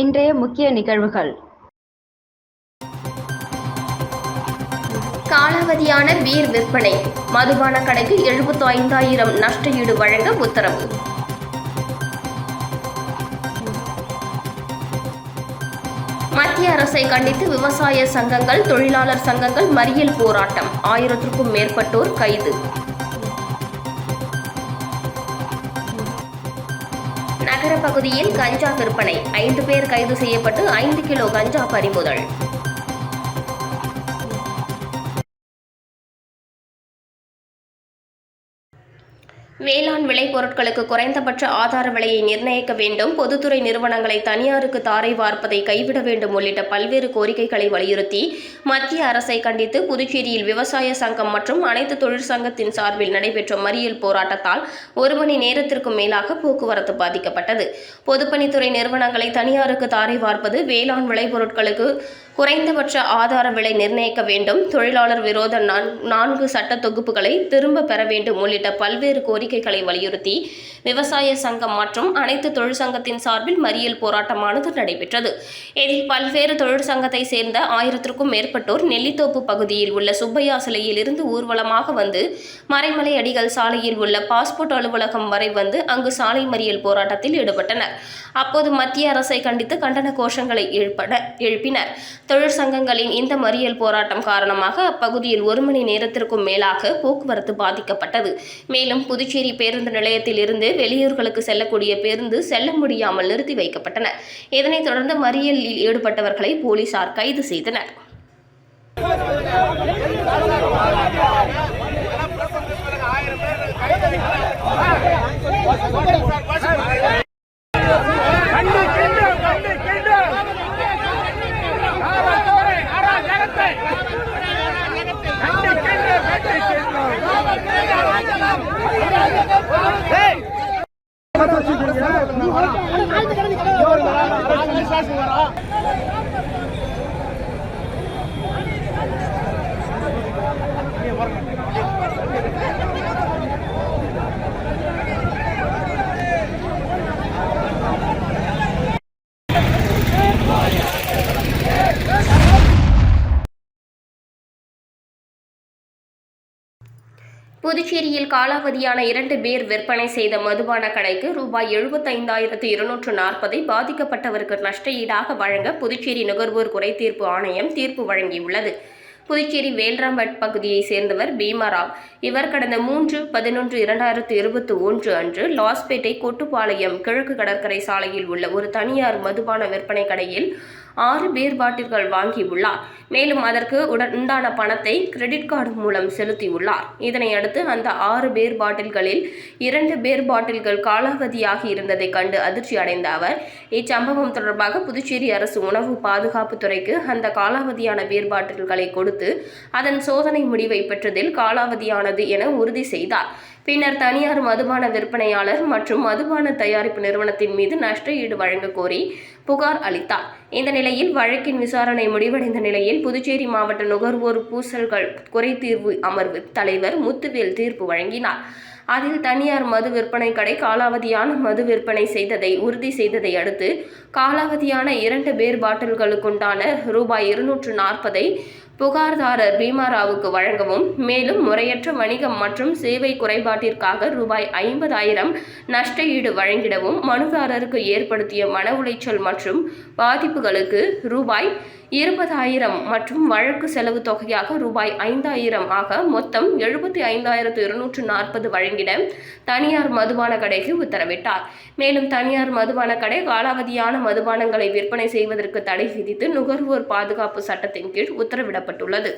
இன்றைய முக்கிய நிகழ்வுகள். காலாவதியான பீர் விற்பனை. மதுபான கடைக்கு எழுபத்து ஐந்தாயிரம் நஷ்ட ஈடு வழங்க உத்தரவு. மத்திய அரசை கண்டித்து விவசாய சங்கங்கள் தொழிலாளர் சங்கங்கள் மறியல் போராட்டம். ஆயிரத்திற்கும் மேற்பட்டோர் கைது. பகுதியில் கஞ்சா விற்பனை. ஐந்து பேர் கைது செய்யப்பட்டு ஐந்து கிலோ கஞ்சா பறிமுதல். வேளாண் விளைபொருட்களுக்கு குறைந்தபட்ச ஆதார விலையை நிர்ணயிக்க வேண்டும். பொதுத்துறை நிறுவனங்களை தனியாருக்கு தாரை வார்ப்பதை கைவிட வேண்டும் உள்ளிட்ட பல்வேறு கோரிக்கைகளை வலியுறுத்தி மத்திய அரசை கண்டித்து புதுச்சேரியில் விவசாய சங்கம் மற்றும் அனைத்து தொழிற்சங்கத்தின் சார்பில் நடைபெற்ற மறியல் போராட்டத்தால் ஒரு மணி நேரத்திற்கும் மேலாக போக்குவரத்து பாதிக்கப்பட்டது. பொதுப்பணித்துறை நிறுவனங்களை தனியாருக்கு தாரை வார்ப்பது வேளாண் விளைபொருட்களுக்கு குறைந்தபட்ச ஆதார விலை நிர்ணயிக்க வேண்டும். தொழிலாளர் விரோத நான்கு சட்ட தொகுப்புகளை திரும்ப பெற வேண்டும் உள்ளிட்ட பல்வேறு கோரிக்கைகளை வலியுறுத்தி விவசாய சங்கம் மற்றும் அனைத்து தொழிற்சங்கத்தின் சார்பில் மறியல் போராட்டமானது நடைபெற்றது. இதில் பல்வேறு தொழிற்சங்கத்தை சேர்ந்த ஆயிரத்திற்கும் மேற்பட்டோர் நெல்லித்தோப்பு பகுதியில் உள்ள சுப்பையா சிலையில் இருந்து ஊர்வலமாக வந்து மறைமலை அடிகள் சாலையில் உள்ள பாஸ்போர்ட் அலுவலகம் வரை வந்து அங்கு சாலை மறியல் போராட்டத்தில் ஈடுபட்டனர். அப்போது மத்திய அரசை கண்டித்து கண்டன கோஷங்களை எழுப்பட எழுப்பினர். தொழிற்சங்கங்களின் இந்த மறியல் போராட்டம் காரணமாக அப்பகுதியில் ஒரு மணி நேரத்திற்கும் மேலாக போக்குவரத்து பாதிக்கப்பட்டது. மேலும் புதுச்சேரி பேருந்து நிலையத்தில் இருந்து வெளியூர்களுக்கு செல்லக்கூடிய பேருந்து செல்ல முடியாமல் நிறுத்தி வைக்கப்பட்டன. இதனைத் தொடர்ந்து மறியலில் ஈடுபட்டவர்களை போலீசார் கைது செய்தனர். கண்டிக்கின்றோம், பேசுவாரா புதுச்சேரியில் காலாவதியான இரண்டு பேர் விற்பனை செய்த மதுபான கடைக்கு ரூபாய் எழுபத்தைந்தாயிரத்து இருநூற்று நாற்பதை பாதிக்கப்பட்டவருக்கு நஷ்ட ஈடாக வழங்க புதுச்சேரி நுகர்வோர் குறைதீர்ப்பு ஆணையம் தீர்ப்பு வழங்கியுள்ளது. புதுச்சேரி வேல்ராம்பட் பகுதியைச் சேர்ந்தவர் பீமாராவ். இவர் கடந்த மூன்று பதினொன்று இரண்டாயிரத்து இருபத்தி ஒன்று அன்று லாஸ்பேட்டை கொட்டுப்பாளையம் கிழக்கு கடற்கரை சாலையில் உள்ள ஒரு தனியார் மதுபான விற்பனை கடையில் ஆறு பீர் பாட்டில்கள் வாங்கியுள்ளார். மேலும் அதற்கு உடன் உண்டான பணத்தை கிரெடிட் கார்டு மூலம் செலுத்தியுள்ளார். இதனை அடுத்து அந்த ஆறு பேர் பாட்டில்களில் இரண்டு பேர் பாட்டில்கள் காலாவதியாகி இருந்ததை கண்டு அதிர்ச்சி அடைந்த அவர் இச்சம்பவம் தொடர்பாக புதுச்சேரி அரசு உணவு பாதுகாப்புத்துறைக்கு அந்த காலாவதியான பேர் பாட்டில்களை கொடுத்து அதன் சோதனை முடிவை பெற்றதில் காலாவதியானது என உறுதி செய்தார். பின்னர் தனியார் மதுபான விற்பனையாளர் மற்றும் மதுபான தயாரிப்பு நிறுவனத்தின் மீது நஷ்ட ஈடு வழங்க கோரி புகார் அளித்தார். இந்த நிலையில் வழக்கின் விசாரணை முடிவடைந்த நிலையில் புதுச்சேரி மாவட்ட நுகர்வோர் பூசல்கள் குறைதீர்வு அமர்வு தலைவர் முத்துவேல் தீர்ப்பு வழங்கினார். அதில் தனியார் மது விற்பனை கடை காலாவதியான மது விற்பனை செய்ததை உறுதி செய்ததை அடுத்து காலாவதியான இரண்டு பேர் பாட்டில்களுக்குண்டான ரூபாய் இருநூற்று நாற்பதை புகார்தாரர் பீமாராவுக்கு வழங்கவும் மேலும் முறையற்ற வணிகம் மற்றும் சேவை குறைபாட்டிற்காக ரூபாய் ஐம்பதாயிரம் நஷ்ட ஈடு வழங்கிடவும் மனுதாரருக்கு ஏற்படுத்திய மன உளைச்சல் மற்றும் பாதிப்புகளுக்கு ரூபாய் இருபதாயிரம் மற்றும் வழக்கு செலவு தொகையாக ரூபாய் ஐந்தாயிரம் ஆக மொத்தம் எழுபத்தி ஐந்தாயிரத்து இருநூற்று நாற்பது வழங்கிட தனியார் மதுபான கடைக்கு உத்தரவிட்டார். மேலும் தனியார் மதுபான கடை காலாவதியான மதுபானங்களை விற்பனை செய்வதற்கு தடை விதித்து நுகர்வோர் பாதுகாப்பு சட்டத்தின் கீழ் உத்தரவிடப்பட்டுள்ளது.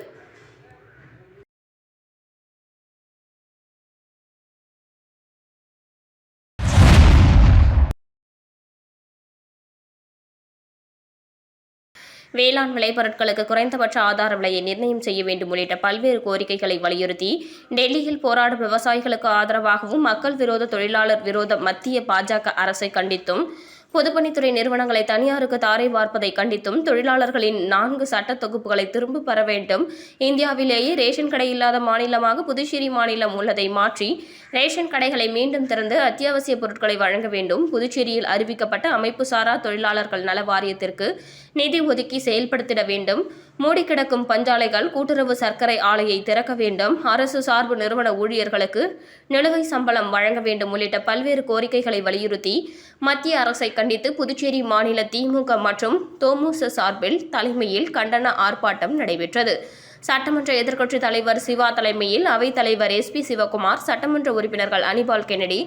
வேளாண் விளைபொருட்களுக்கு குறைந்தபட்ச ஆதார விலையை நிர்ணயம் செய்ய வேண்டும் உள்ளிட்ட பல்வேறு கோரிக்கைகளை வலியுறுத்தி டெல்லியில் போராடும் விவசாயிகளுக்கு ஆதரவாகவும் மக்கள் விரோத தொழிலாளர் விரோத மத்திய பாஜக அரசை கண்டித்தும் பொதுப்பணித்துறை நிறுவனங்களை தனியாருக்கு தாரை வார்ப்பதை கண்டித்தும் தொழிலாளர்களின் நான்கு சட்ட தொகுப்புகளை திரும்ப பெற வேண்டும். இந்தியாவிலேயே ரேஷன் கடை இல்லாத மாநிலமாக புதுச்சேரி மாநிலம் உள்ளதை மாற்றி ரேஷன் கடைகளை மீண்டும் திறந்து அத்தியாவசிய பொருட்களை வழங்க வேண்டும். புதுச்சேரியில் அறிவிக்கப்பட்ட அமைப்பு சாரா தொழிலாளர்கள் நல வாரியத்திற்கு நிதி ஒதுக்கி செயல்படுத்திட வேண்டும். மூடி கிடக்கும் பஞ்சாலைகள் கூட்டுறவு சர்க்கரை ஆலையை திறக்க வேண்டும். அரசு சார்பு நிறுவன ஊழியர்களுக்கு நிலுவை சம்பளம் வழங்க வேண்டும் உள்ளிட்ட பல்வேறு கோரிக்கைகளை வலியுறுத்தி மத்திய அரசை கண்டித்து புதுச்சேரி மாநில திமுக மற்றும் தொமுச சார்பில் தலைமையில் கண்டன ஆர்ப்பாட்டம் நடைபெற்றது. சட்டமன்ற எதிர்க்கட்சித் தலைவர் சிவா தலைமையில் அவைத் தலைவர் எஸ் பி சிவகுமார் சட்டமன்ற உறுப்பினர்கள் அனிபால் கென்னடி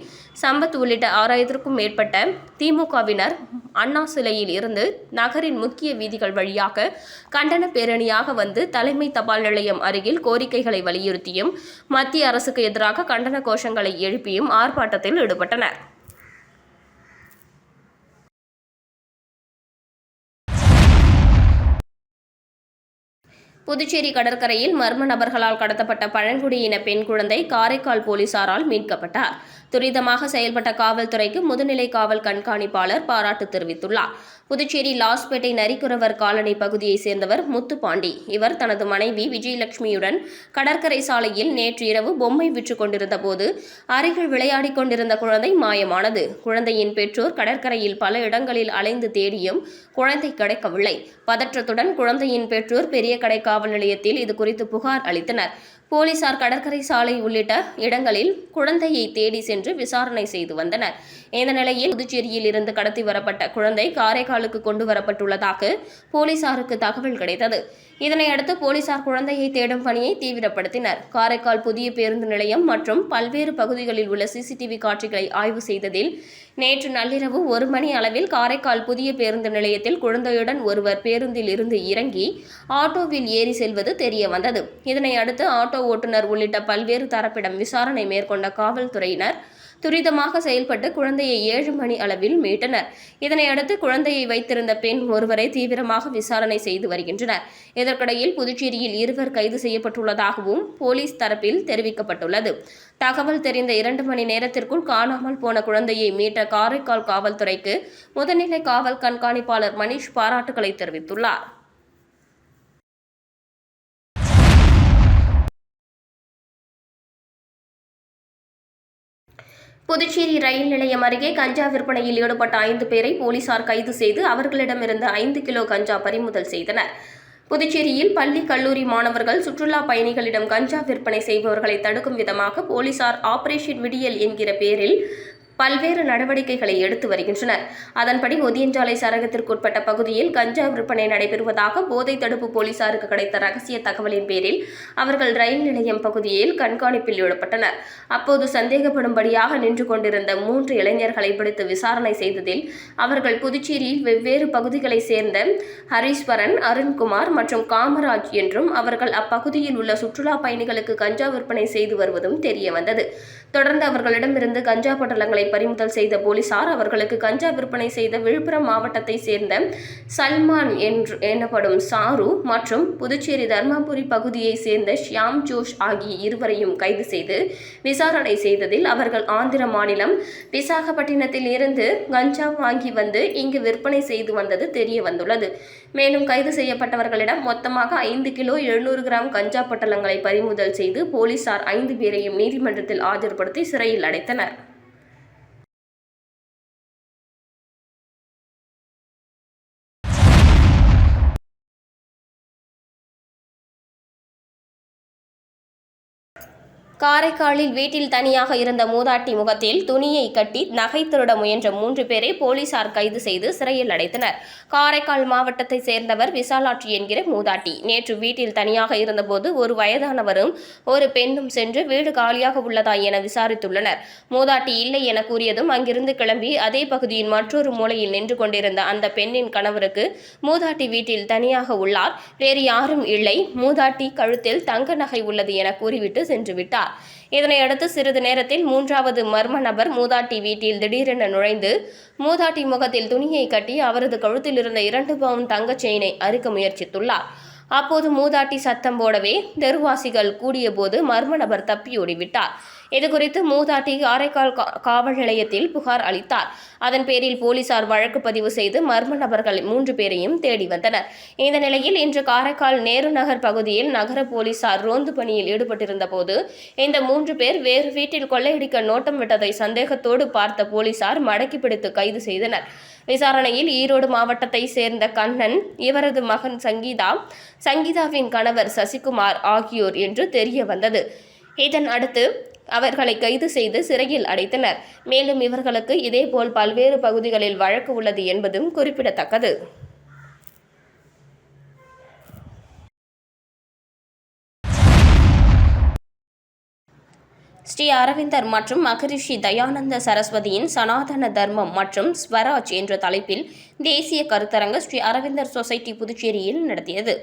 சம்பத் உள்ளிட்ட ஆறாயிரத்திற்கும் மேற்பட்ட திமுகவினர் அண்ணா சிலையில் இருந்து நகரின் முக்கிய வீதிகள் வழியாக கண்டன பேரணியாக வந்து தலைமை தபால் நிலையம் அருகில் கோரிக்கைகளை வலியுறுத்தியும் மத்திய அரசுக்கு எதிராக கண்டன கோஷங்களை எழுப்பியும் ஆர்ப்பாட்டத்தில் ஈடுபட்டனர். புதுச்சேரி கடற்கரையில் மர்ம நபர்களால் கடத்தப்பட்ட பழங்குடியின பெண் குழந்தை காரைக்கால் போலீசாரால் மீட்கப்பட்டார். துரிதமாக செயல்பட்ட காவல்துறைக்கு முதுநிலை காவல் கண்காணிப்பாளர் பாராட்டு தெரிவித்துள்ளார். புதுச்சேரி லாஸ்பேட்டை நரிக்குறவர் காலனி பகுதியைச் சேர்ந்தவர் முத்துப்பாண்டி. இவர் தனது மனைவி விஜயலட்சுமியுடன் கடற்கரை சாலையில் நேற்று இரவு பொம்மை விற்று கொண்டிருந்த போது அருகில் விளையாடிக் கொண்டிருந்த குழந்தை மாயமானது. குழந்தையின் பெற்றோர் கடற்கரையில் பல இடங்களில் அலைந்து தேடியும் குழந்தை கிடைக்கவில்லை. பதற்றத்துடன் குழந்தையின் பெற்றோர் பெரிய கடை காவல் நிலையத்தில் இது குறித்து புகார் அளித்தனர். போலீசார் கடற்கரை சாலை உள்ளிட்ட இடங்களில் குழந்தையை தேடி சென்று விசாரணை செய்து வந்தனர். இந்த நிலையில் புதுச்சேரியில் இருந்து கடத்தி வரப்பட்ட குழந்தை காரைக்காலுக்கு கொண்டு வரப்பட்டுள்ளதாக போலீசாருக்கு தகவல் கிடைத்தது. இதனையடுத்து போலீசார் குழந்தையை தேடும் பணியை தீவிரப்படுத்தினர். காரைக்கால் புதிய பேருந்து நிலையம் மற்றும் பல்வேறு பகுதிகளில் உள்ள சிசிடிவி காட்சிகளை ஆய்வு செய்ததில் நேற்று நள்ளிரவு ஒரு மணி அளவில் காரைக்கால் புதிய பேருந்து நிலையத்தில் குழந்தையுடன் ஒருவர் பேருந்தில் இருந்து இறங்கி ஆட்டோவில் ஏறி செல்வது தெரிய வந்தது இதனை அடுத்து ஆட்டோ ஓட்டுநர் உள்ளிட்ட பல்வேறு தரப்பிடம் விசாரணை மேற்கொண்ட காவல்துறையினர் துரிதமாக செயல்பட்டு குழந்தையை ஏழு மணி அளவில் மீட்டனர். இதனையடுத்து குழந்தையை வைத்திருந்த பெண் ஒருவரை தீவிரமாக விசாரணை செய்து வருகின்றனர். இதற்கிடையில் புதுச்சேரியில் இருவர் கைது செய்யப்பட்டுள்ளதாகவும் போலீஸ் தரப்பில் தெரிவிக்கப்பட்டுள்ளது. தகவல் தெரிந்த இரண்டு மணி நேரத்திற்குள் காணாமல் போன குழந்தையை மீட்ட காரைக்கால் காவல்துறைக்கு முதுநிலை காவல் கண்காணிப்பாளர் மணிஷ் பாராட்டுகளை தெரிவித்துள்ளார். புதுச்சேரி ரயில் நிலையம் அருகே கஞ்சா விற்பனையில் ஈடுபட்ட ஐந்து பேரை போலீசார் கைது செய்து அவர்களிடமிருந்து ஐந்து கிலோ கஞ்சா பறிமுதல் செய்தனர். புதுச்சேரியில் பள்ளி கல்லூரி மாணவர்கள் சுற்றுலா பயணிகளிடம் கஞ்சா விற்பனை செய்பவர்களை தடுக்கும் விதமாக போலீசார் ஆபரேஷன் விடியல் என்கிற பெயரில் பல்வேறு நடவடிக்கைகளை எடுத்து வருகின்றனர். அதன்படி ஒதியஞ்சாலை சரகத்திற்குட்பட்ட பகுதியில் கஞ்சா விற்பனை நடைபெறுவதாக போதை தடுப்பு போலீசாருக்கு கிடைத்த ரகசிய தகவலின் பேரில் அவர்கள் ரயில் நிலையம் பகுதியில் கண்காணிப்பில் ஈடுபட்டனர். அப்போது சந்தேகப்படும்படியாக நின்று கொண்டிருந்த மூன்று இளைஞர்களை பிடித்து விசாரணை செய்ததில் அவர்கள் புதுச்சேரியில் வெவ்வேறு பகுதிகளைச் சேர்ந்த ஹரீஸ்வரன் அருண்குமார் மற்றும் காமராஜ் என்றும் அவர்கள் அப்பகுதியில் உள்ள சுற்றுலா பயணிகளுக்கு கஞ்சா விற்பனை செய்து வருவதும் தெரியவந்தது. தொடர்ந்து அவர்களிடமிருந்து கஞ்சா பட்டலங்களை பறிமுதல் செய்த போலீசார் அவர்களுக்கு கஞ்சா விற்பனை செய்த விழுப்புரம் மாவட்டத்தை சேர்ந்த சல்மான் என்று எனப்படும் சாரு மற்றும் புதுச்சேரி தர்மபுரி பகுதியை சேர்ந்த ஷியாம் ஜோஷ் ஆகிய இருவரையும் கைது செய்து விசாரணை செய்ததில் அவர்கள் ஆந்திர மாநிலம் விசாகப்பட்டினத்தில் இருந்து கஞ்சா வாங்கி வந்து இங்கு விற்பனை செய்து வந்தது தெரிய வந்துள்ளது. மேலும் கைது செய்யப்பட்டவர்களிடம் மொத்தமாக ஐந்து கிலோ எழுநூறு கிராம் கஞ்சா பொட்டலங்களை பறிமுதல் செய்து போலீசார் ஐந்து பேரையும் நீதிமன்றத்தில் ஆஜர்படுத்தி சிறையில் அடைத்தனர். காரைக்காலில் வீட்டில் தனியாக இருந்த மூதாட்டி முகத்தில் துணியை கட்டி நகை திருட முயன்ற மூன்று பேரை போலீசார் கைது செய்து சிறையில் அடைத்தனர். காரைக்கால் மாவட்டத்தை சேர்ந்தவர் விசாலாட்சி என்கிற மூதாட்டி. நேற்று வீட்டில் தனியாக இருந்தபோது ஒரு வயதானவரும் ஒரு பெண்ணும் சென்று வீடு காலியாக உள்ளதா என விசாரித்துள்ளனர். மூதாட்டி இல்லை என கூறியதும் அங்கிருந்து கிளம்பி அதே பகுதியின் மற்றொரு மூலையில் நின்று கொண்டிருந்த அந்த பெண்ணின் கணவருக்கு மூதாட்டி வீட்டில் தனியாக உள்ளார். வேறு யாரும் இல்லை. மூதாட்டி கழுத்தில் தங்க நகை உள்ளது என கூறிவிட்டு சென்றுவிட்டார் இதனையடுத்து சிறிது நேரத்தில் மூன்றாவது மர்ம நபர் மூதாட்டி வீட்டில் திடீரென நுழைந்து மூதாட்டி முகத்தில் துணியை கட்டி அவரது கழுத்தில் இருந்த இரண்டு பவுன் தங்கச் செயினை அறுக்க முயற்சித்துள்ளார். அப்போது மூதாட்டி சத்தம் போடவே தெருவாசிகள் கூடியபோது மர்ம நபர் தப்பியோடிவிட்டார். இதுகுறித்து மூதாட்டி காரைக்கால் கா- காவல் நிலையத்தில் புகார் அளித்தார். அதன் பேரில் போலீசார் வழக்கு பதிவு செய்து மர்ம நபர்கள் மூன்று பேரையும் தேடி வந்தனர். இந்த நிலையில் இன்று காரைக்கால் நேரு நகர் பகுதியில் நகர போலீசார் ரோந்து பணியில் ஈடுபட்டிருந்த போது இந்த மூன்று பேர் வேறு வீட்டில் கொள்ளையடிக்க நோட்டம் விட்டதை சந்தேகத்தோடு பார்த்த போலீசார் மடக்கி பிடித்து கைது செய்தனர். விசாரணையில் ஈரோடு மாவட்டத்தை சேர்ந்த கண்ணன் இவரது மகன் சங்கீதா சங்கீதாவின் கணவர் சசிகுமார் ஆகியோர் என்று தெரிய வந்தது. இதன் அடுத்து அவர்களை கைது செய்து சிறையில் அடைத்தனர். மேலும் இவர்களுக்கு இதேபோல் பல்வேறு பகுதிகளில் வழக்கு உள்ளது என்பதும் குறிப்பிடத்தக்கது. ஸ்ரீ அரவிந்தர் மற்றும் மகரிஷி தயானந்த சரஸ்வதியின் சனாதன தர்மம் மற்றும் ஸ்வராஜ் என்ற தலைப்பில் தேசிய கருத்தரங்கு ஸ்ரீ அரவிந்தர் சொசைட்டி புதுச்சேரியில் நடத்தியது.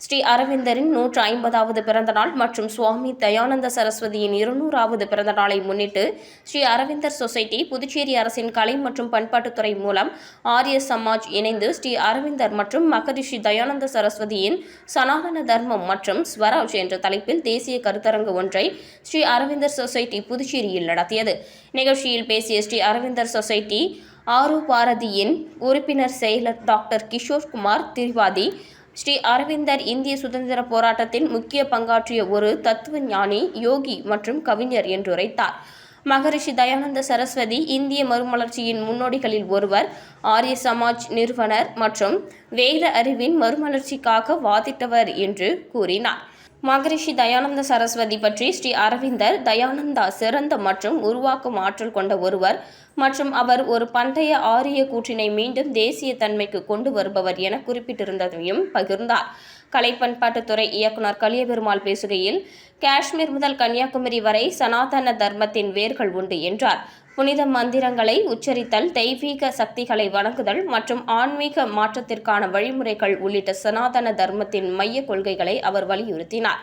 ஸ்ரீ அரவிந்தரின் நூற்று ஐம்பதாவது பிறந்த நாள் மற்றும் சுவாமி தயானந்த சரஸ்வதியின் இருநூறாவது பிறந்த நாளை முன்னிட்டு ஸ்ரீ அரவிந்தர் சொசைட்டி புதுச்சேரி அரசின் கலை மற்றும் பண்பாட்டுத்துறை மூலம் ஆரிய சமாஜ் இணைந்து ஸ்ரீ அரவிந்தர் மற்றும் மகரிஷி தயானந்த சரஸ்வதியின் சனாதன தர்மம் மற்றும் ஸ்வராஜ் என்ற தலைப்பில் தேசிய கருத்தரங்கு ஒன்றை ஸ்ரீ அரவிந்தர் சொசைட்டி புதுச்சேரியில் நடத்தியது. நிகழ்ச்சியில் பேசிய ஸ்ரீ அரவிந்தர் சொசைட்டி ஆரு பாரதியின் உறுப்பினர் செயலர் டாக்டர் கிஷோர்குமார் திரிவாதி ஸ்ரீ அரவிந்தர் இந்திய சுதந்திர போராட்டத்தில் முக்கிய பங்காற்றிய ஒரு தத்துவ ஞானி யோகி மற்றும் கவிஞர் என்றுரைத்தார் மகரிஷி தயானந்த சரஸ்வதி இந்திய மறுமலர்ச்சியின் முன்னோடிகளில் ஒருவர் ஆரிய சமாஜ் நிறுவனர் மற்றும் வேத அறிவின் மறுமலர்ச்சிக்காக வாதிட்டவர் என்று கூறினார். மகரிஷி தயானந்த சரஸ்வதி பற்றி ஸ்ரீ அரவிந்தர் தயானந்தா சிறந்த மற்றும் உருவாக்கும் ஆற்றல் கொண்ட ஒருவர் மற்றும் அவர் ஒரு பண்டைய ஆரிய கூற்றினை மீண்டும் தேசிய தன்மைக்கு கொண்டு வருபவர் என குறிப்பிட்டிருந்ததையும் பகிர்ந்தார். கலை பண்பாட்டுத்துறை இயக்குனர் கலியபெருமாள் பேசுகையில் காஷ்மீர் முதல் கன்னியாகுமரி வரை சனாதன தர்மத்தின் வேர்கள் உண்டு என்றார். புனித மந்திரங்களை உச்சரித்தல் தெய்வீக சக்திகளை வணங்குதல் மற்றும் ஆன்மீக மாற்றத்திற்கான வழிமுறைகள் உள்ளிட்ட சனாதன தர்மத்தின் மைய கொள்கைகளை அவர் வலியுறுத்தினார்.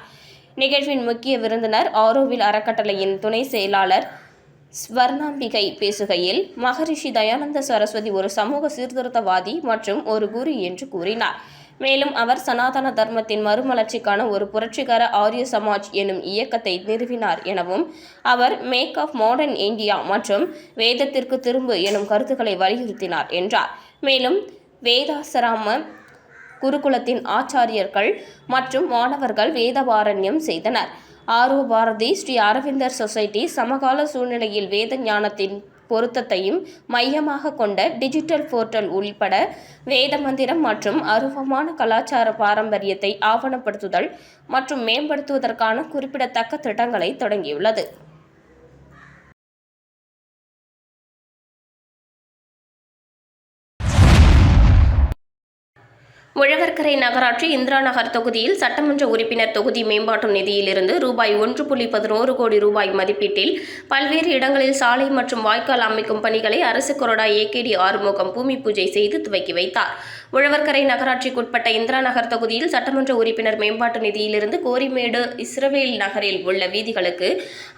நிகழ்வின் முக்கிய விருந்தினர் ஆரோவில் அறக்கட்டளையின் துணை செயலாளர் ஸ்வர்ணாம்பிகை பேசுகையில் மகரிஷி தயானந்த சரஸ்வதி ஒரு சமூக சீர்திருத்தவாதி மற்றும் ஒரு குரு என்று கூறினார். மேலும் அவர் சனாதன தர்மத்தின் மறுமலர்ச்சிக்கான ஒரு புரட்சிகர ஆரிய சமாஜ் எனும் இயக்கத்தை நிறுவினார் எனவும் அவர் மேக் ஆஃப் மாடர்ன் இந்தியா மற்றும் வேதத்திற்கு திரும்பு எனும் கருத்துக்களை வலியுறுத்தினார் என்றார். மேலும் வேதாசராம குருகுலத்தின் ஆச்சாரியர்கள் மற்றும் மாணவர்கள் வேதபாரண்யம் செய்தனர். ஆர்வ பாரதி ஸ்ரீ அரவிந்தர் சொசைட்டி சமகால சூழ்நிலையில் வேத ஞானத்தின் பொருத்தத்தையும் மையமாக கொண்ட டிஜிட்டல் போர்ட்டல் உள்பட வேத மந்திரம் மற்றும் அருவமான கலாச்சார பாரம்பரியத்தை ஆவணப்படுத்துதல் மற்றும் மேம்படுத்துவதற்கான குறிப்பிடத்தக்க திட்டங்களை தொடங்கியுள்ளது. உழவர்கரை நகராட்சி இந்திரா நகர் தொகுதியில் சட்டமன்ற உறுப்பினர் தொகுதி மேம்பாட்டு நிதியிலிருந்து ரூபாய் ஒன்று புள்ளி பதினோரு கோடி ரூபாய் மதிப்பீட்டில் பல்வேறு இடங்களில் சாலை மற்றும் வாய்க்கால் அமைக்கும் பணிகளை அரசு கொறடா ஏகேடி ஆறுமுகம் பூமி பூஜை செய்து துவக்கி வைத்தார். உழவர்கரை நகராட்சிக்குட்பட்ட இந்திரா நகர் தொகுதியில் சட்டமன்ற உறுப்பினர் மேம்பாட்டு நிதியிலிருந்து கோரிமேடு இஸ்ரவேல் நகரில் உள்ள வீதிகளுக்கு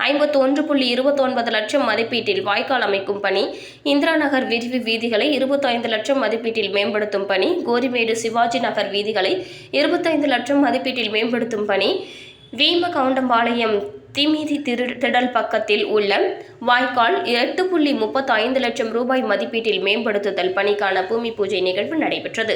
ஐம்பத்தி ஒன்று புள்ளி இருபத்தொன்பது லட்சம் மதிப்பீட்டில் வாய்க்கால் அமைக்கும் பணி இந்திரா நகர் விரிவு வீதிகளை இருபத்தைந்து லட்சம் மதிப்பீட்டில் மேம்படுத்தும் பணி கோரிமேடு சிவாஜி நகர் வீதிகளை இருபத்தைந்து லட்சம் மதிப்பீட்டில் மேம்படுத்தும் பணி வீம கவுண்டம்பாளையம் திமிதி திரு திடல் பக்கத்தில் உள்ள வாய்க்கால் எட்டு புள்ளி முப்பத்தி ஐந்து லட்சம் ரூபாய் மதிப்பீட்டில் மேம்படுத்துதல் பணிக்கான பூமி பூஜை நிகழ்வு நடைபெற்றது.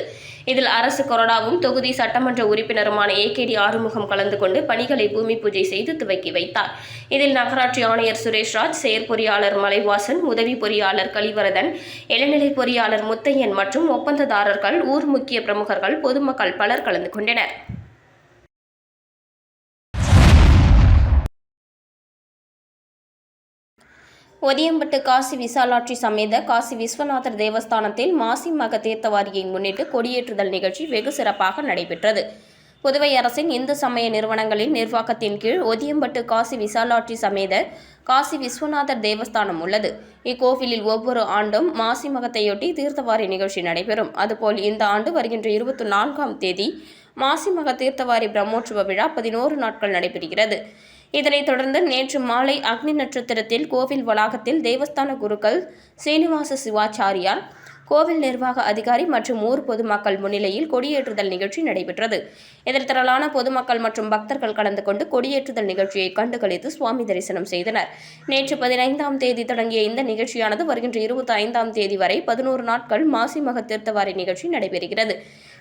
இதில் அரசு கொறடாவும் தொகுதி சட்டமன்ற உறுப்பினருமான ஏகேடி ஆறுமுகம் கலந்து கொண்டு பணிகளை பூமி பூஜை செய்து துவக்கி வைத்தார். இதில் நகராட்சி ஆணையர் சுரேஷ்ராஜ் செயற்பொறியாளர் மலைவாசன் உதவி பொறியாளர் கலிவரதன் இளநிலை பொறியாளர் முத்தையன் மற்றும் ஒப்பந்ததாரர்கள் ஊர் முக்கிய பிரமுகர்கள் பொதுமக்கள் பலர் கலந்து கொண்டனர். ஒதியம்பட்டு காசி விசாலாட்சி சமேத காசி விஸ்வநாதர் தேவஸ்தானத்தில் மாசி மக தீர்த்தவாரியை முன்னிட்டு கொடியேற்றுதல் நிகழ்ச்சி வெகு சிறப்பாக நடைபெற்றது. புதுவை அரசின் இந்து சமய நிறுவனங்களின் நிர்வாகத்தின் கீழ் ஒதியம்பட்டு காசி விசாலாட்சி சமேத காசி விஸ்வநாதர் தேவஸ்தானம் உள்ளது. இக்கோவிலில் ஒவ்வொரு ஆண்டும் மாசி மகத்தையொட்டி தீர்த்தவாரி நிகழ்ச்சி நடைபெறும். அதுபோல் இந்த ஆண்டு வருகின்ற இருபத்தி நான்காம் தேதி மாசி மக தீர்த்தவாரி பிரம்மோற்சவ விழா பதினோரு நாட்கள் நடைபெறுகிறது. இதனைத் தொடர்ந்து நேற்று மாலை அக்னி நட்சத்திரத்தில் கோவில் வளாகத்தில் தேவஸ்தான குருக்கள் சீனிவாச சிவாச்சாரியார் கோவில் நிர்வாக அதிகாரி மற்றும் ஊர் பொதுமக்கள் முன்னிலையில் கொடியேற்றுதல் நிகழ்ச்சி நடைபெற்றது. இதில் திரளான பொதுமக்கள் மற்றும் பக்தர்கள் கலந்து கொண்டு கொடியேற்றுதல் நிகழ்ச்சியை கண்டுகளித்து சுவாமி தரிசனம் செய்தனர். நேற்று பதினைந்தாம் தேதி தொடங்கிய இந்த நிகழ்ச்சியானது வருகின்ற இருபத்தி ஐந்தாம் தேதி வரை பதினோரு நாட்கள் மாசி மக தீர்த்தவாரி நிகழ்ச்சி நடைபெறுகிறது.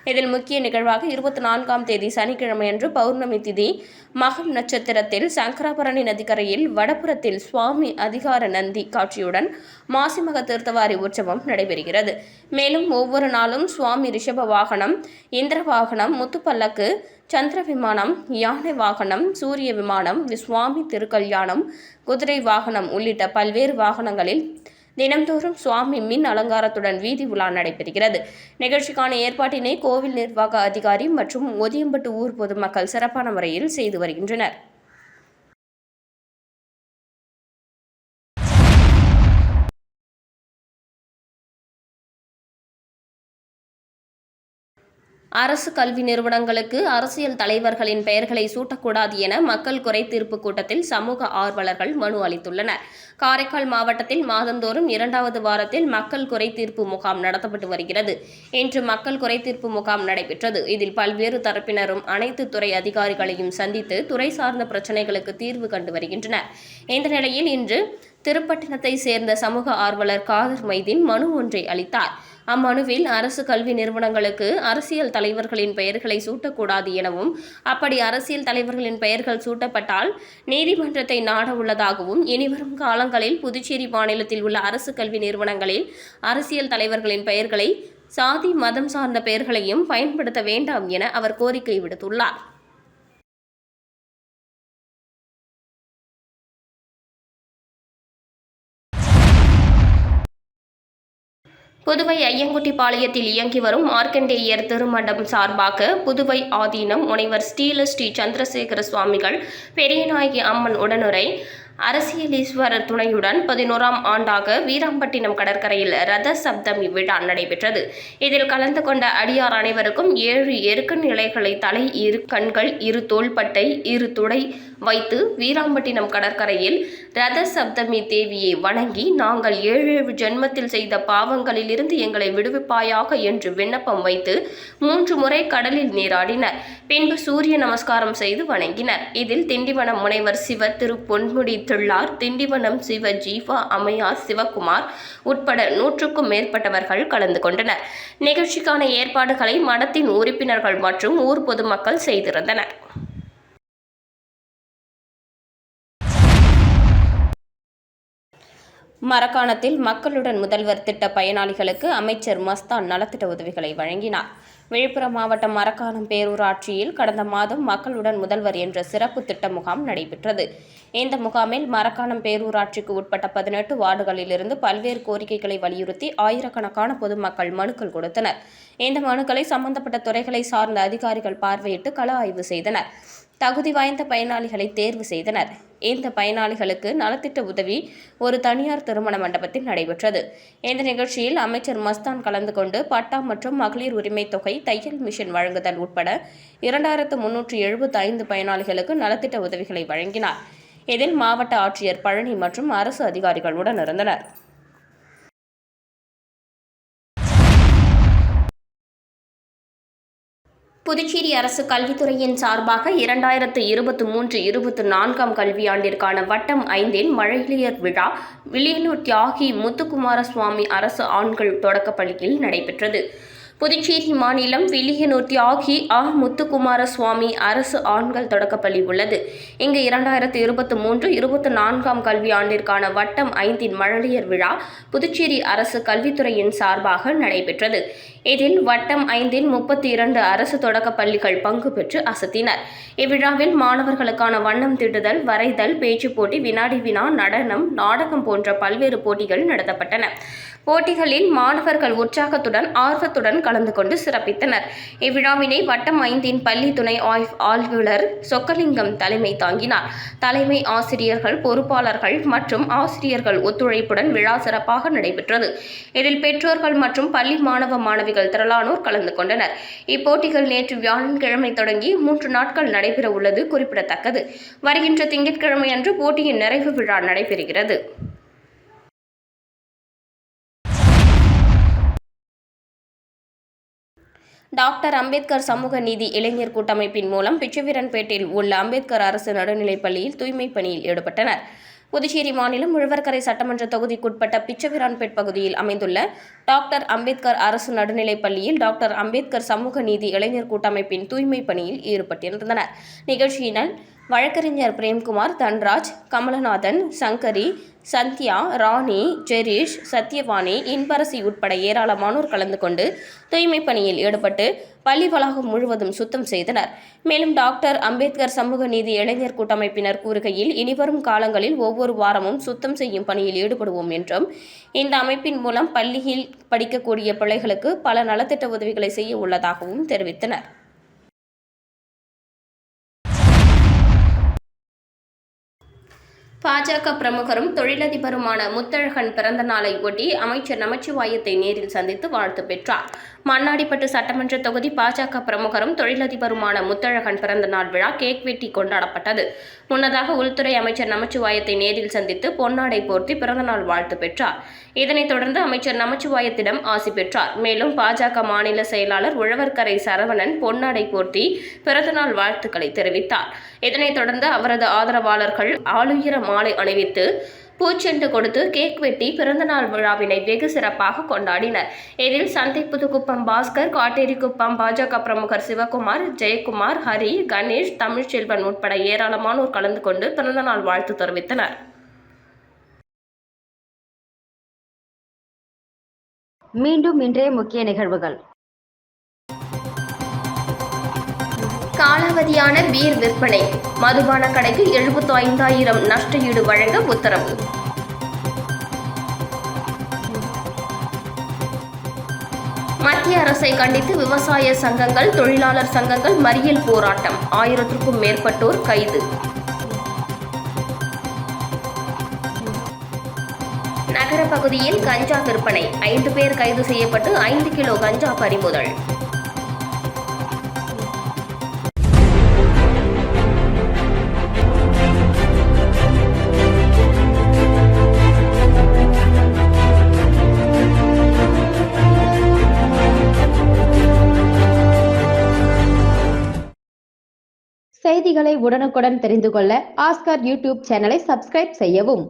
இதில் முக்கிய நிகழ்வாக இருபத்தி நான்காம் தேதி சனிக்கிழமையன்று பௌர்ணமி திதி மகம் நட்சத்திரத்தில் சங்கராபரணி நதிக்கரையில் வடபுறத்தில் சுவாமி அதிகார நந்தி காட்சியுடன் மாசிமக தீர்த்தவாரி உற்சவம் நடைபெறுகிறது. மேலும் ஒவ்வொரு நாளும் சுவாமி ரிஷப வாகனம் இந்திர வாகனம் முத்துப்பல்லக்கு சந்திர விமானம் யானை வாகனம் சூரிய விமானம் சுவாமி திருக்கல்யாணம் குதிரை வாகனம் உள்ளிட்ட பல்வேறு வாகனங்களில் தினம்தோறும் சுவாமி மின் அலங்காரத்துடன் வீதி உலா நடைபெறுகிறது. நிகழ்ச்சிக்கான ஏற்பாட்டினை கோவில் நிர்வாக அதிகாரி மற்றும் ஒதியம்பட்டு ஊர் பொதுமக்கள் சிறப்பான முறையில் செய்து வருகின்றனர். அரசு கல்வி நிறுவனங்களுக்கு அரசியல் தலைவர்களின் பெயர்களை சூட்டக்கூடாது என மக்கள் குறை தீர்ப்பு கூட்டத்தில் சமூக ஆர்வலர்கள் மனு அளித்துள்ளனர். காரைக்கால் மாவட்டத்தில் மாதந்தோறும் இரண்டாவது வாரத்தில் மக்கள் குறை தீர்ப்பு முகாம் நடத்தப்பட்டு வருகிறது. இன்று மக்கள் குறை தீர்ப்பு முகாம் நடைபெற்றது. இதில் பல்வேறு தரப்பினரும் அனைத்து துறை அதிகாரிகளையும் சந்தித்து துறை சார்ந்த பிரச்சினைகளுக்கு தீர்வு கண்டு வருகின்றனர். இந்த நிலையில் இன்று திருப்பட்டினத்தை சேர்ந்த சமூக ஆர்வலர் காதர் மைதீன் மனு ஒன்றை அளித்தார். அம்மனுவில் அரசு கல்வி நிறுவனங்களுக்கு அரசியல் தலைவர்களின் பெயர்களை சூட்டக்கூடாது எனவும் அப்படி அரசியல் தலைவர்களின் பெயர்கள் சூட்டப்பட்டால் நீதிமன்றத்தை நாட உள்ளதாகவும் இனிவரும் காலங்களில் புதுச்சேரி மாநிலத்தில் உள்ள அரசு கல்வி நிறுவனங்களில் அரசியல் தலைவர்களின் பெயர்களை சாதி மதம் சார்ந்த பெயர்களையும் பயன்படுத்த வேண்டாம் என அவர் கோரிக்கை விடுத்துள்ளார். புதுவை ஐயங்குட்டிப்பாளையத்தில் இயங்கி வரும் மார்க்கண்டேயர் திருமண்டம் சார்பாக புதுவை ஆதீனம் முனைவர் ஸ்ரீல ஸ்ரீ சந்திரசேகர சுவாமிகள் பெரியநாயகி அம்மன் உடனுரை அரசியலீஸ்வரர் துணையுடன் பதினோராம் ஆண்டாக வீராம்பட்டினம் கடற்கரையில் ரத சப்தமி விழா நடைபெற்றது. இதில் கலந்து கொண்ட அடியார் அனைவருக்கும் ஏழு எருக்கன் இலைகளை தலை இரு கண்கள் இரு தோள்பட்டை இரு துடை வைத்து வீராம்பட்டினம் கடற்கரையில் ரத சப்தமி தேவியை வணங்கி நாங்கள் ஏழு ஏழு ஜென்மத்தில் செய்த பாவங்களிலிருந்து எங்களை விடுவிப்பாயாக என்று விண்ணப்பம் வைத்து மூன்று முறை கடலில் நீராடினர். பின்பு சூரிய நமஸ்காரம் செய்து வணங்கினர். இதில் திண்டிவனம் முனைவர் சிவ திரு பொன்முடி திள்ளார் திண்டிவனம் சிவ ஜீவா அம்மையார் சிவகுமார் உட்பட நூற்றுக்கும் மேற்பட்டவர்கள் கலந்து கொண்டனர். நிகழ்ச்சிக்கான ஏற்பாடுகளை மடத்தின் உறுப்பினர்கள் மற்றும் ஊர் பொதுமக்கள் செய்திருந்தனர். மரக்காணத்தில் மக்களுடன் முதல்வர் திட்ட பயனாளிகளுக்கு அமைச்சர் மஸ்தான் நலத்திட்ட உதவிகளை வழங்கினார். விழுப்புரம் மாவட்டம் மரக்காணம் பேரூராட்சியில் கடந்த மாதம் மக்களுடன் முதல்வர் என்ற சிறப்பு திட்ட முகாம் நடைபெற்றது. இந்த முகாமில் மரக்காணம் பேரூராட்சிக்கு உட்பட்ட பதினெட்டு வார்டுகளிலிருந்து பல்வேறு கோரிக்கைகளை வலியுறுத்தி ஆயிரக்கணக்கான பொதுமக்கள் மனுக்கள் கொடுத்தனர். இந்த மனுக்களை சம்பந்தப்பட்ட துறைகளை சார்ந்த அதிகாரிகள் பார்வையிட்டு கள ஆய்வு செய்தனர். தகுதி வாய்ந்த பயனாளிகளை தேர்வு செய்தனர். இந்த பயனாளிகளுக்கு நலத்திட்ட உதவி ஒரு தனியார் திருமண மண்டபத்தில் நடைபெற்றது. இந்த நிகழ்ச்சியில் அமைச்சர் மஸ்தான் கலந்து கொண்டு பட்டா மற்றும் மகளிர் உரிமை தொகை தையல் மிஷின் வழங்குதல் உட்பட இரண்டாயிரத்து முன்னூற்றி எழுபத்தி ஐந்து பயனாளிகளுக்கு நலத்திட்ட உதவிகளை வழங்கினார். இதில் மாவட்ட ஆட்சியர் பழனி மற்றும் அரசு அதிகாரிகளுடன் இருந்தனர். புதுச்சேரி அரசு கல்வித்துறையின் சார்பாக இரண்டாயிரத்து இருபத்தி மூன்று இருபத்தி நான்காம் கல்வியாண்டிற்கான வட்டம் ஐந்தின் மழலையர் விழா வில்லியனூர் தியாகி முத்துக்குமாரசுவாமி அரசு ஆண்கள் தொடக்கப்பள்ளியில் நடைபெற்றது. புதுச்சேரி மாநிலம் வில்லியனூர் தியாகி ஆ. முத்துக்குமார சுவாமி அரசு ஆண்கள் தொடக்கப்பள்ளி உள்ளது. இங்கு இரண்டாயிரத்து இருபத்தி மூன்று இருபத்தி நான்காம் கல்வியாண்டிற்கான வட்டம் ஐந்தின் மழலையர் விழா புதுச்சேரி அரசு கல்வித்துறையின் சார்பாக நடைபெற்றது. இதில் வட்டம் ஐந்தில் முப்பத்தி இரண்டு அரசு தொடக்கப் பள்ளிகள் பங்கு பெற்று அசத்தினர். இவ்விழாவில் மாணவர்களுக்கான வண்ணம் திட்டுதல் வரைதல் பேச்சுப் போட்டி வினாடி வினா நடனம் நாடகம் போன்ற பல்வேறு போட்டிகள் நடத்தப்பட்டன. போட்டிகளில் மாணவர்கள் உற்சாகத்துடன் ஆர்வத்துடன் கலந்து கொண்டு சிறப்பித்தனர். இவ்விழாவினை வட்டம் ஐந்தின் பள்ளி துணை ஆய்வு ஆய்வாளர் சொக்கலிங்கம் தலைமை தாங்கினார். தலைமை ஆசிரியர்கள் பொறுப்பாளர்கள் மற்றும் ஆசிரியர்கள் ஒத்துழைப்புடன் விழா சிறப்பாக நடைபெற்றது. இதில் பெற்றோர்கள் மற்றும் பள்ளி மாணவ மாணவிகள் திரளானோர் கலந்து கொண்டனர். இப்போட்டிகள் நேற்று வியாழன்கிழமை தொடங்கி மூன்று நாட்கள் நடைபெற உள்ளது குறிப்பிடத்தக்கது. வருகின்ற திங்கட்கிழமை அன்று போட்டியின் நிறைவு விழா நடைபெறுகிறது. டாக்டர் அம்பேத்கர் சமூக நீதி இளைஞர் கூட்டமைப்பின் மூலம் பிச்சுவீரன்பேட்டில் உள்ள அம்பேத்கர் அரசு நடுநிலைப் பள்ளியில் தூய்மை பணியில் ஈடுபட்டனர். புதுச்சேரி மாநிலம் உழவர்கரை சட்டமன்ற தொகுதிக்குட்பட்ட பிச்சவிரான்பேட் பகுதியில் அமைந்துள்ள டாக்டர் அம்பேத்கர் அரசு நடுநிலைப் பள்ளியில் டாக்டர் அம்பேத்கர் சமூக நீதி இளைஞர் கூட்டமைப்பின் தூய்மை பணியில் ஈடுபட்டிருந்தனர். நிகழ்ச்சியினால் வழக்கறிஞர் பிரேம்குமார் தன்ராஜ் கமலநாதன் சங்கரி சந்தியா ராணி ஜெரீஷ் சத்யவாணி இன்பரசி உட்பட ஏராளமானோர் கலந்து கொண்டு தூய்மை பணியில் ஈடுபட்டு பள்ளி வளாகம் முழுவதும் சுத்தம் செய்தனர். மேலும் டாக்டர் அம்பேத்கர் சமூக நீதி இளைஞர் கூட்டமைப்பினர் கூறுகையில் இனிவரும் காலங்களில் ஒவ்வொரு வாரமும் சுத்தம் செய்யும் பணியில் ஈடுபடுவோம் என்றும் இந்த அமைப்பின் மூலம் பள்ளியில் படிக்கக்கூடிய பிள்ளைகளுக்கு பல நலத்திட்ட உதவிகளை செய்ய உள்ளதாகவும் தெரிவித்தனர். பாஜக பிரமுகரும் தொழிலதிபருமான முத்தழகன் பிறந்த நாளை ஒட்டி அமைச்சர் நமச்சிவாயத்தை நேரில் சந்தித்து வாழ்த்து பெற்றார். மண்ணாடிப்பட்டு சட்டமன்ற தொகுதி பாஜக பிரமுகரும் தொழிலதிபருமான முத்தழகன் பிறந்த நாள் விழா கேக் வெட்டி கொண்டாடப்பட்டது. முன்னதாக உள்துறை அமைச்சர் நமச்சிவாயத்தை நேரில் சந்தித்து பொன்னாடை போர்த்தி பிறந்தநாள் வாழ்த்து பெற்றார். இதனைத் தொடர்ந்து அமைச்சர் நமச்சிவாயத்திடம் ஆசி பெற்றார். மேலும் பாஜக மாநில செயலாளர் உழவர்கரை சரவணன் பொன்னாடை போர்த்தி பிறந்தநாள் வாழ்த்துக்களை தெரிவித்தார். இதனைத் தொடர்ந்து அவரது ஆதரவாளர்கள் ஆளுயர மாலை அணிவித்து பூச்செண்டு கொடுத்து கேக் வெட்டி பிறந்தநாள் விழாவினை வெகு சிறப்பாக கொண்டாடினர். இதில் சந்தை புதுக்குப்பம் பாஸ்கர் காட்டேரிக்குப்பம் பாஜக பிரமுகர் சிவகுமார் ஜெயக்குமார் ஹரி கணேஷ் தமிழ்ச்செல்வன் உட்பட ஏராளமானோர் கலந்து கொண்டு பிறந்தநாள் வாழ்த்து தெரிவித்தனர். மீண்டும் இன்றைய முக்கிய நிகழ்வுகள். காலாவதியான பீர் விற்பனை. மதுபான கடைக்கு எழுபத்து ஐந்தாயிரம் நஷ்ட ஈடு வழங்க உத்தரவு. மத்திய அரசை கண்டித்து விவசாய சங்கங்கள் தொழிலாளர் சங்கங்கள் மறியல் போராட்டம். ஆயிரத்திற்கும் மேற்பட்டோர் கைது. பகுதியில் கஞ்சா விற்பனை. ஐந்து பேர் கைது செய்யப்பட்டு ஐந்து கிலோ கஞ்சா பறிமுதல். செய்திகளை உடனுக்குடன் தெரிந்து கொள்ள ஆஸ்கார் யூடியூப் சேனலை சப்ஸ்கிரைப் செய்யவும்.